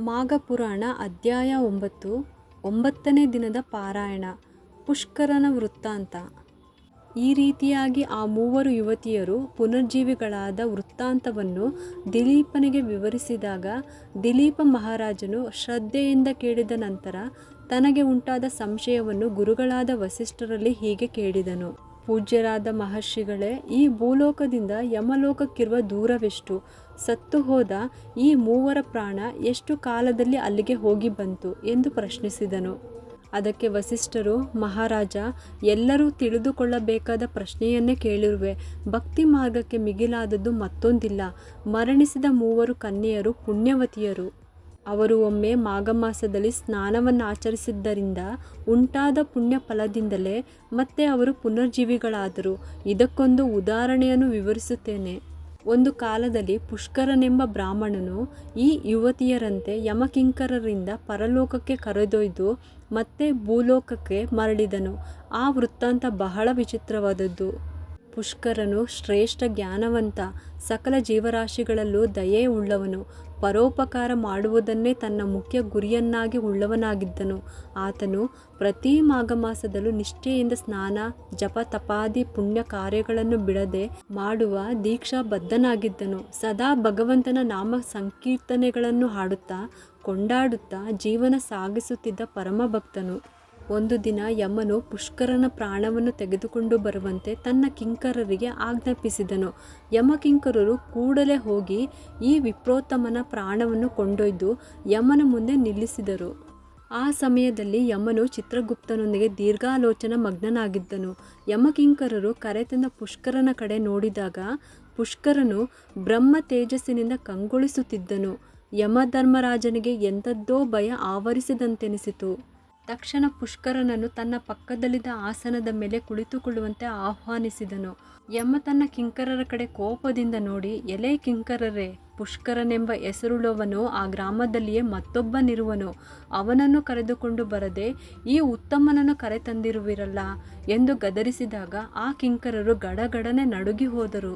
ಮಾಘ ಪುರಾಣ ಅಧ್ಯಾಯ ಒಂಬತ್ತು, ಒಂಬತ್ತನೇ ದಿನದ ಪಾರಾಯಣ, ಪುಷ್ಕರನ ವೃತ್ತಾಂತ. ಈ ರೀತಿಯಾಗಿ ಆ ಮೂವರು ಯುವತಿಯರು ಪುನರ್ಜೀವಿಗಳಾದ ವೃತ್ತಾಂತವನ್ನು ದಿಲೀಪನಿಗೆ ವಿವರಿಸಿದಾಗ ದಿಲೀಪ ಮಹಾರಾಜನು ಶ್ರದ್ಧೆಯಿಂದ ಕೇಳಿದ ನಂತರ ತನಗೆ ಉಂಟಾದ ಸಂಶಯವನ್ನು ಗುರುಗಳಾದ ವಸಿಷ್ಠರಲ್ಲಿ ಹೀಗೆ ಕೇಳಿದನು. ಪೂಜ್ಯರಾದ ಮಹರ್ಷಿಗಳೇ, ಈ ಭೂಲೋಕದಿಂದ ಯಮಲೋಕಕ್ಕಿರುವ ದೂರವೆಷ್ಟು? ಸತ್ತು ಹೋದ ಈ ಮೂವರ ಪ್ರಾಣ ಎಷ್ಟು ಕಾಲದಲ್ಲಿ ಅಲ್ಲಿಗೆ ಹೋಗಿ ಬಂತು ಎಂದು ಪ್ರಶ್ನಿಸಿದನು. ಅದಕ್ಕೆ ವಸಿಷ್ಠರು, ಮಹಾರಾಜ, ಎಲ್ಲರೂ ತಿಳಿದುಕೊಳ್ಳಬೇಕಾದ ಪ್ರಶ್ನೆಯನ್ನೇ ಕೇಳಿರುವೆ. ಭಕ್ತಿ ಮಾರ್ಗಕ್ಕೆ ಮಿಗಿಲಾದದ್ದು ಮತ್ತೊಂದಿಲ್ಲ. ಮರಣಿಸಿದ ಮೂವರು ಕನ್ಯೆಯರು ಪುಣ್ಯವತಿಯರು. ಅವರು ಒಮ್ಮೆ ಮಾಘಮಾಸದಲ್ಲಿ ಸ್ನಾನವನ್ನು ಆಚರಿಸಿದ್ದರಿಂದ ಉಂಟಾದ ಪುಣ್ಯ ಫಲದಿಂದಲೇ ಮತ್ತೆ ಅವರು ಪುನರ್ಜೀವಿಗಳಾದರು. ಇದಕ್ಕೊಂದು ಉದಾಹರಣೆಯನ್ನು ವಿವರಿಸುತ್ತೇನೆ. ಒಂದು ಕಾಲದಲ್ಲಿ ಪುಷ್ಕರನೆಂಬ ಬ್ರಾಹ್ಮಣನು ಈ ಯುವತಿಯರಂತೆ ಯಮಕಿಂಕರರಿಂದ ಪರಲೋಕಕ್ಕೆ ಕರೆದೊಯ್ದು ಮತ್ತೆ ಭೂಲೋಕಕ್ಕೆ ಮರಳಿದನು. ಆ ವೃತ್ತಾಂತ ಬಹಳ ವಿಚಿತ್ರವಾದದ್ದು. ಪುಷ್ಕರನು ಶ್ರೇಷ್ಠ ಜ್ಞಾನವಂತ, ಸಕಲ ಜೀವರಾಶಿಗಳಲ್ಲೂ ದಯೆ ಉಳ್ಳವನು. ಪರೋಪಕಾರ ಮಾಡುವುದನ್ನೇ ತನ್ನ ಮುಖ್ಯ ಗುರಿಯನ್ನಾಗಿ ಉಳ್ಳವನಾಗಿದ್ದನು. ಆತನು ಪ್ರತಿ ಮಾಘಮಾಸದಲ್ಲೂ ನಿಷ್ಠೆಯಿಂದ ಸ್ನಾನ, ಜಪ, ತಪಾದಿ, ಪುಣ್ಯ ಕಾರ್ಯಗಳನ್ನು ಬಿಡದೆ ಮಾಡುವ ದೀಕ್ಷಾಬದ್ಧನಾಗಿದ್ದನು. ಸದಾ ಭಗವಂತನ ನಾಮ ಸಂಕೀರ್ತನೆಗಳನ್ನು ಹಾಡುತ್ತಾ, ಕೊಂಡಾಡುತ್ತಾ ಜೀವನ ಸಾಗಿಸುತ್ತಿದ್ದ ಪರಮಭಕ್ತನು. ಒಂದು ದಿನ ಯಮನು ಪುಷ್ಕರನ ಪ್ರಾಣವನ್ನು ತೆಗೆದುಕೊಂಡು ಬರುವಂತೆ ತನ್ನ ಕಿಂಕರರಿಗೆ ಆಜ್ಞಾಪಿಸಿದನು. ಯಮಕಿಂಕರರು ಕೂಡಲೇ ಹೋಗಿ ಈ ವಿಪ್ರೋತ್ತಮನ ಪ್ರಾಣವನ್ನು ಕೊಂಡೊಯ್ದು ಯಮನ ಮುಂದೆ ನಿಲ್ಲಿಸಿದರು. ಆ ಸಮಯದಲ್ಲಿ ಯಮನು ಚಿತ್ರಗುಪ್ತನೊಂದಿಗೆ ದೀರ್ಘಾಲೋಚನ ಮಗ್ನನಾಗಿದ್ದನು. ಯಮಕಿಂಕರರು ಕರೆತಂದ ಪುಷ್ಕರನ ಕಡೆ ನೋಡಿದಾಗ ಪುಷ್ಕರನು ಬ್ರಹ್ಮ ತೇಜಸ್ಸಿನಿಂದ ಕಂಗೊಳಿಸುತ್ತಿದ್ದನು. ಯಮಧರ್ಮರಾಜನಿಗೆ ಎಂಥದ್ದೋ ಭಯ ಆವರಿಸಿದಂತೆನಿಸಿತು. ತಕ್ಷಣ ಪುಷ್ಕರನನ್ನು ತನ್ನ ಪಕ್ಕದಲ್ಲಿದ್ದ ಆಸನದ ಮೇಲೆ ಕುಳಿತುಕೊಳ್ಳುವಂತೆ ಆಹ್ವಾನಿಸಿದನು. ಯಮ ತನ್ನ ಕಿಂಕರರ ಕಡೆ ಕೋಪದಿಂದ ನೋಡಿ, ಎಲೆ ಕಿಂಕರರೇ, ಪುಷ್ಕರನೆಂಬ ಹೆಸರುಳ್ಳವನು ಆ ಗ್ರಾಮದಲ್ಲಿಯೇ ಮತ್ತೊಬ್ಬನಿರುವನು. ಅವನನ್ನು ಕರೆದುಕೊಂಡು ಬರದೆ ಈ ಉತ್ತಮನನ್ನು ಕರೆತಂದಿರುವಿರಲ್ಲ ಎಂದು ಗದರಿಸಿದಾಗ ಆ ಕಿಂಕರರು ಗಡಗಡನೆ ನಡುಗಿ ಹೋದರು.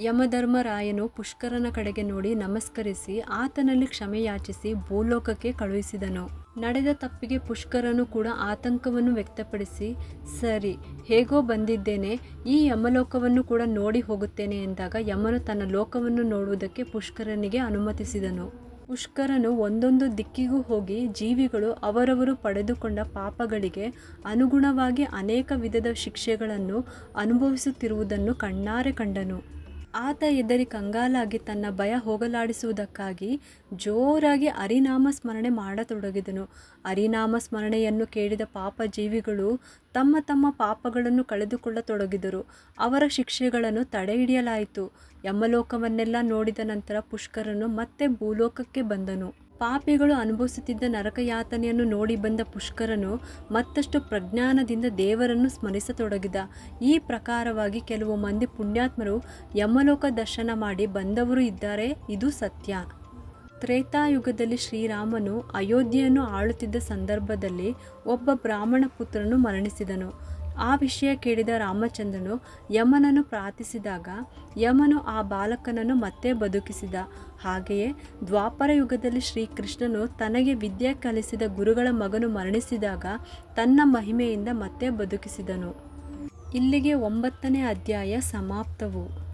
ಯಮಧರ್ಮರಾಯನು ಪುಷ್ಕರನ ಕಡೆಗೆ ನೋಡಿ ನಮಸ್ಕರಿಸಿ, ಆತನಲ್ಲಿ ಕ್ಷಮೆಯಾಚಿಸಿ ಭೂಲೋಕಕ್ಕೆ ಕಳುಹಿಸಿದನು. ನಡೆದ ತಪ್ಪಿಗೆ ಪುಷ್ಕರನು ಕೂಡ ಆತಂಕವನ್ನು ವ್ಯಕ್ತಪಡಿಸಿ, ಸರಿ, ಹೇಗೋ ಬಂದಿದ್ದೇನೆ, ಈ ಯಮಲೋಕವನ್ನು ಕೂಡ ನೋಡಿ ಹೋಗುತ್ತೇನೆ ಎಂದಾಗ ಯಮನು ತನ್ನ ಲೋಕವನ್ನು ನೋಡುವುದಕ್ಕೆ ಪುಷ್ಕರನಿಗೆ ಅನುಮತಿಸಿದನು. ಪುಷ್ಕರನು ಒಂದೊಂದು ದಿಕ್ಕಿಗೂ ಹೋಗಿ ಜೀವಿಗಳು ಅವರವರು ಪಡೆದುಕೊಂಡ ಪಾಪಗಳಿಗೆ ಅನುಗುಣವಾಗಿ ಅನೇಕ ವಿಧದ ಶಿಕ್ಷೆಗಳನ್ನು ಅನುಭವಿಸುತ್ತಿರುವುದನ್ನು ಕಣ್ಣಾರೆ ಕಂಡನು. ಆತ ಎದರಿ ಕಂಗಾಲಾಗಿ ತನ್ನ ಭಯ ಹೋಗಲಾಡಿಸುವುದಕ್ಕಾಗಿ ಜೋರಾಗಿ ಹರಿನಾಮ ಸ್ಮರಣೆ ಮಾಡತೊಡಗಿದನು. ಹರಿನಾಮ ಸ್ಮರಣೆಯನ್ನು ಕೇಳಿದ ಪಾಪ ಜೀವಿಗಳು ತಮ್ಮ ತಮ್ಮ ಪಾಪಗಳನ್ನು ಕಳೆದುಕೊಳ್ಳತೊಡಗಿದರು. ಅವರ ಶಿಕ್ಷೆಗಳನ್ನು ತಡೆಹಿಡಿಯಲಾಯಿತು. ಯಮಲೋಕವನ್ನೆಲ್ಲ ನೋಡಿದ ನಂತರ ಪುಷ್ಕರನು ಮತ್ತೆ ಭೂಲೋಕಕ್ಕೆ ಬಂದನು. ಪಾಪಿಗಳು ಅನುಭವಿಸುತ್ತಿದ್ದ ನರಕಯಾತನೆಯನ್ನು ನೋಡಿ ಬಂದ ಪುಷ್ಕರನು ಮತ್ತಷ್ಟು ಪ್ರಜ್ಞಾನದಿಂದ ದೇವರನ್ನು ಸ್ಮರಿಸತೊಡಗಿದ. ಈ ಪ್ರಕಾರವಾಗಿ ಕೆಲವು ಮಂದಿ ಪುಣ್ಯಾತ್ಮರು ಯಮಲೋಕ ದರ್ಶನ ಮಾಡಿ ಬಂದವರು ಇದ್ದಾರೆ. ಇದು ಸತ್ಯ. ತ್ರೇತಾಯುಗದಲ್ಲಿ ಶ್ರೀರಾಮನು ಅಯೋಧ್ಯೆಯನ್ನು ಆಳುತ್ತಿದ್ದ ಸಂದರ್ಭದಲ್ಲಿ ಒಬ್ಬ ಬ್ರಾಹ್ಮಣ ಪುತ್ರನು ಮರಣಿಸಿದನು. ಆ ವಿಷಯ ಕೇಳಿದ ರಾಮಚಂದ್ರನು ಯಮನನ್ನು ಪ್ರಾರ್ಥಿಸಿದಾಗ ಯಮನು ಆ ಬಾಲಕನನ್ನು ಮತ್ತೆ ಬದುಕಿಸಿದ. ಹಾಗೆಯೇ ದ್ವಾಪರ ಯುಗದಲ್ಲಿ ಶ್ರೀಕೃಷ್ಣನು ತನಗೆ ವಿದ್ಯೆ ಕಲಿಸಿದ ಗುರುಗಳ ಮಗನು ಮರಣಿಸಿದಾಗ ತನ್ನ ಮಹಿಮೆಯಿಂದ ಮತ್ತೆ ಬದುಕಿಸಿದನು. ಇಲ್ಲಿಗೆ ಒಂಬತ್ತನೇ ಅಧ್ಯಾಯ ಸಮಾಪ್ತವು.